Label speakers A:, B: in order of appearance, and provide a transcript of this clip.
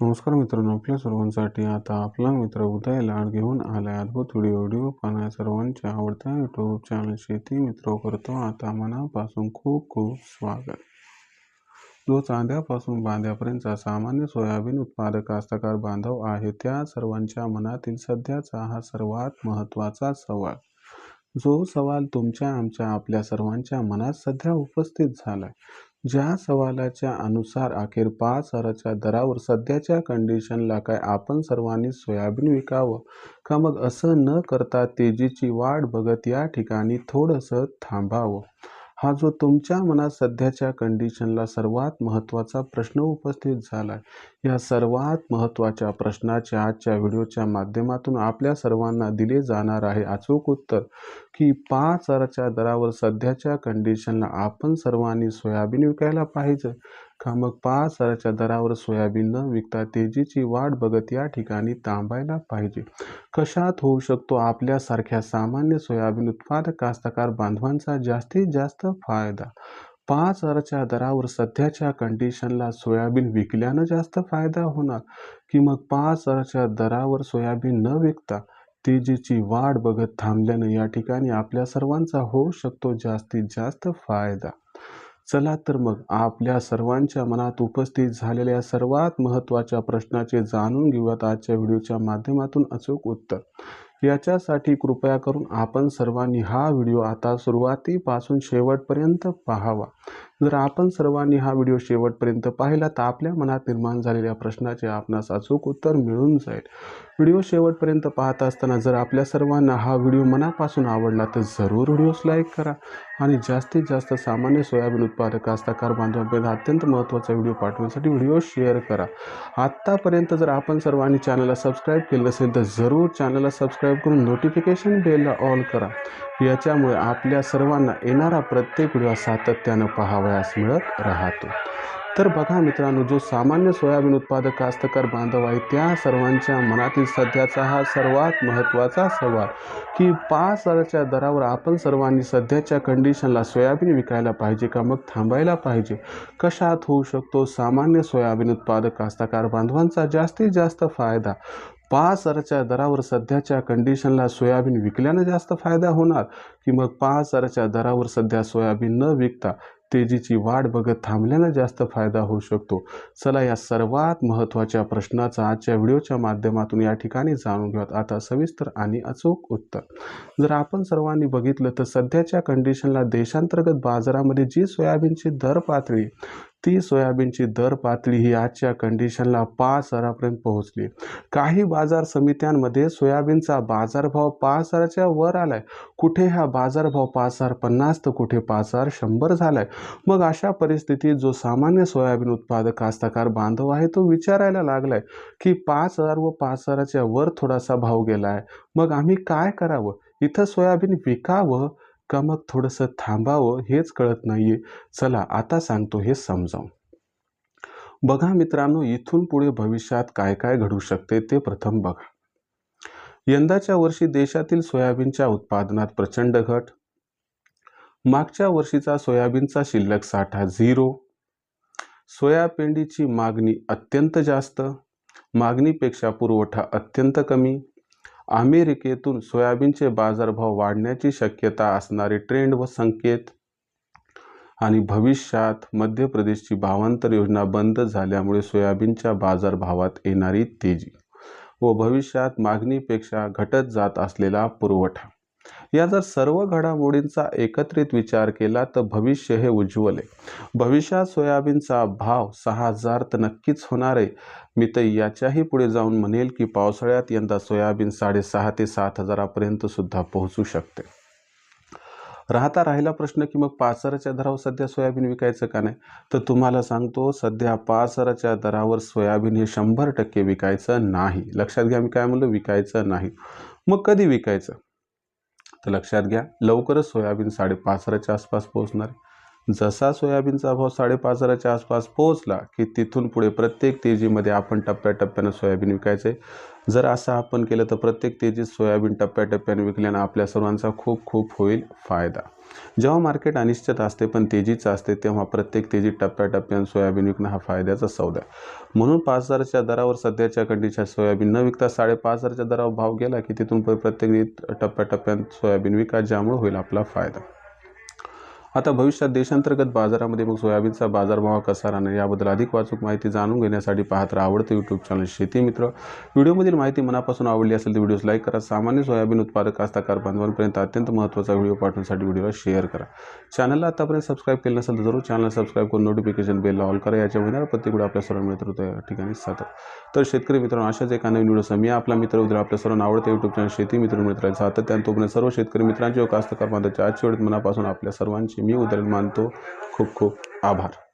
A: नमस्कार मित्रांनो आपल्या सर्वांसाठी आता आपला मित्र उदय लाड घेऊन आलाय अद्भुत व्हिडिओ व्हिडिओ पाहण्या सर्वांच्या आवडत्या यूट्यूब चॅनल शेती मित्र करतो आता मनापासून खूप खूप स्वागत. जो चांद्यापासून बांध्यापर्यंतचा सामान्य सोयाबीन उत्पादक कास्तकार बांधव आहे त्या सर्वांच्या मनातील सध्याचा हा सर्वात महत्त्वाचा सवाल. जो सवाल तुमच्या आमच्या आपल्या सर्वांच्या मनात सध्या उपस्थित झाला आहे ज्या सवालाच्या अनुसार अखेर पाच हजाराच्या दरावर सध्याच्या कंडिशनला काय आपण सर्वांनी सोयाबीन विकावं? का मग असं न करता तेजीची वाढ बघत या ठिकाणी थोडंसं थांबावं? हा जो तुमच्या मनात सध्याच्या कंडिशनला सर्वात महत्त्वाचा प्रश्न उपस्थित झाला आहे. या सर्वात महत्त्वाच्या प्रश्नाचे आजच्या व्हिडिओच्या माध्यमातून आपल्या सर्वांना दिले जाणार आहे अचूक उत्तर की पाच हजाराच्या दरावर सध्याच्या कंडिशनला आपण सर्वांनी सोयाबीन विकायला पाहिजे. का मग पाच हजाराच्या दरावर सोयाबीन न विकता तेजीची वाढ बघत या ठिकाणी थांबायला पाहिजे. कशात होऊ शकतो आपल्यासारख्या सामान्य सोयाबीन उत्पादक कास्तकार बांधवांचा जास्तीत जास्त फायदा? पाच हजाराच्या दरावर सध्याच्या कंडिशनला सोयाबीन विकल्यानं जास्त फायदा होणार? की मग पाच हजाराच्या दरावर सोयाबीन न विकता तेजीची वाढ बघत थांबल्यानं या ठिकाणी आपल्या सर्वांचा होऊ शकतो जास्तीत जास्त फायदा? चला तर मग आपल्या सर्वांच्या मनात उपस्थित झालेल्या सर्वात महत्त्वाच्या प्रश्नाचे जाणून घेऊयात आजच्या व्हिडिओच्या माध्यमातून अचूक उत्तर. याच्यासाठी कृपया करून आपण सर्वांनी हा व्हिडिओ आता सुरुवातीपासून शेवटपर्यंत पाहावा. जर आपण सर्वांनी हा व्हिडिओ शेवटपर्यंत पाहिला तर आपल्या मनात निर्माण झालेल्या प्रश्नाचे आपणास अचूक उत्तर मिळून जाईल. व्हिडिओ शेवटपर्यंत पाहत असताना जर आपल्या सर्वांना हा व्हिडिओ मनापासून आवडला तर जरूर व्हिडिओस लाईक करा आणि जास्तीत जास्त सामान्य सोयाबीन उत्पादक कास्ताकार बांधवांपर्यंत अत्यंत महत्त्वाचा व्हिडिओ पाठवण्यासाठी व्हिडिओ शेअर करा. आत्तापर्यंत जर आपण सर्वांनी चॅनलला सबस्क्राईब केलं असेल तर जरूर चॅनलला सबस्क्राईब करून नोटिफिकेशन बेलला ऑन करा. याच्यामुळे आपल्या सर्वांना येणारा प्रत्येक व्हिडिओ सातत्यानं प्रयास मिळत राहतो. तर बघा मित्रांनो जो सामान्य सोयाबीन उत्पादक कास्तकार बांधव आहे त्या सर्वांच्या मनातील सध्याचा हा सर्वात महत्त्वाचा सवाल की पाच हजाराच्या दरावर आपण सर्वांनी सध्याच्या कंडिशनला सोयाबीन विकायला पाहिजे का? मग थांबायला पाहिजे. कशात होऊ शकतो? सामान्य सोयाबीन उत्पादक कास्तकार बांधवांचा जास्तीत जास्त फायदा. पाच हजाराच्या दरावर सध्याच्या कंडिशनला सोयाबीन विकल्यानं जास्त फायदा होणार की मग पाच हजाराच्या दरावर सध्या सोयाबीन न विकता तेजीची वाढ बघत थांबल्यानं जास्त फायदा होऊ शकतो. चला या सर्वात महत्त्वाच्या प्रश्नाचा आजच्या व्हिडिओच्या माध्यमातून या ठिकाणी जाणून घेऊयात. आता सविस्तर आणि अचूक उत्तर. जर आपण सर्वांनी बघितलं तर सध्याच्या कंडिशनला देशांतर्गत बाजारामध्ये जी सोयाबीनची दर पातळी ती सोयाबीनची दर पातळी ही आजच्या कंडिशनला पाच हजारापर्यंत पोहोचली. काही बाजार समित्यांमध्ये सोयाबीनचा बाजारभाव पाच हजाराच्या वर आलाय. कुठे हा बाजारभाव पाच हजार पन्नास तर कुठे पाच हजार शंभर झालाय? मग अशा परिस्थितीत जो सामान्य सोयाबीन उत्पादक कास्तकार बांधव आहे तो विचारायला लागलाय की पाच हजार व पाच हजाराच्या वर थोडासा भाव गेलाय. मग आम्ही काय करावं? इथं सोयाबीन विकावं? का मग थोडंसं थांबावं हेच कळत नाहीये. चला आता सांगतो हे समजावून. बघा मित्रांनो इथून पुढे भविष्यात काय काय घडू शकते ते प्रथम बघा. यंदाच्या वर्षी देशातील सोयाबीनच्या उत्पादनात प्रचंड घट. मागच्या वर्षीचा सोयाबीनचा शिल्लक साठा झिरो. सोयापेंडीची मागणी अत्यंत जास्त. मागणीपेक्षा पुरवठा अत्यंत कमी. अमेरिकेतून सोयाबीनचे बाजारभाव वाढण्याची शक्यता असणारे ट्रेंड व संकेत आणि भविष्यात मध्य प्रदेशची भावांतर योजना बंद झाल्यामुळे सोयाबीनच्या बाजारभावात येणारी तेजी व भविष्यात मागणीपेक्षा घटत जात असलेला पुरवठा. या जर सर्व घडामोडींचा एकत्रित विचार केला तर भविष्य हे उज्ज्वल आहे. भविष्यात सोयाबीनचा भाव सहा हजार तर नक्कीच होणार आहे. मी तर याच्याही पुढे जाऊन म्हणेल की पावसाळ्यात यंदा सोयाबीन साडेसहा ते सात हजारापर्यंत सुद्धा पोहोचू शकते. राहता राहिला प्रश्न की मग पाच हजाराच्या दरावर सध्या सोयाबीन विकायचं का नाही? तर तुम्हाला सांगतो सध्या पाच हजाराच्या दरावर सोयाबीन हे शंभर टक्के विकायचं नाही. लक्षात घ्या मी काय म्हणलं विकायचं नाही. मग कधी विकायचं? तर लक्षात घ्या लवकरच सोयाबीन साडेपाच हजाराच्या आसपास पोहोचणार जसा सोयाबीनचा भाव साडेपाच हजाराच्या आसपास पोहोचला की तिथून पुढे प्रत्येक तेजीमध्ये आपण टप्प्याटप्प्यानं सोयाबीन विकायचे. जर असं आपण केलं तर प्रत्येक तेजीत सोयाबीन टप्प्याटप्प्याने विकल्यानं आपल्या सर्वांचा खूप खूप होईल फायदा. जेव्हा मार्केट अनिश्चित असते पण तेजीचं असते तेव्हा प्रत्येक तेजीत टप्प्याटप्प्यानं सोयाबीन विकणं हा फायद्याचा सौदा आहे. म्हणून पाच हजारच्या दरावर सध्याच्या कंडिशन सोयाबीन न विकता साडेपाच हजारच्या दरावर भाव गेला की तिथून प्रत्येक टप्प्याटप्प्यानं सोयाबीन विका ज्यामुळे होईल आपला फायदा. आता भविष्यात देशांतर्गत बाजारामध्ये मग सोयाबीनचा बाजारभाव कसा राहणार याबद्दल अधिक वाचूक माहिती जाणून घेण्यासाठी पाहत राहा आवडतं यूट्यूब चॅनल शेती मित्र. व्हिडिओमधील माहिती मनापासून आवडली असेल तर व्हिडिओज लाईक करा. सामान्य सोयाबीन उत्पादक कास्ताकार बांधवांपर्यंत अत्यंत महत्त्वाचा व्हिडिओ पाठवण्यासाठी व्हिडिओला शेअर करा. चॅनलला आतापर्यंत सबस्क्राईब केलं नसेल तर जरूर चॅनल सबस्क्राईब करून नोटिफिकेशन बेलला ऑल करा. याच्या महिन्याला प्रत्येक व्हिडिओ आपल्या सर्व मित्र त्या ठिकाणी साधतात तर शेतकरी मित्रांनो अशाच एका नवीन व्हिडिओ मी आपला मित्र उद्या आपल्या सर्वांना आवडतं यूट्यूब चॅनल शेती मित्र मित्रांचा सातत्यानं तोपर्यंत सर्व शेतकरी मित्रांचे व कास्तकार बांधवांच्या आजच्या वेळेत मनापासून आपल्या सर्वांची मी उद्या मानतो खूप खूप आभार.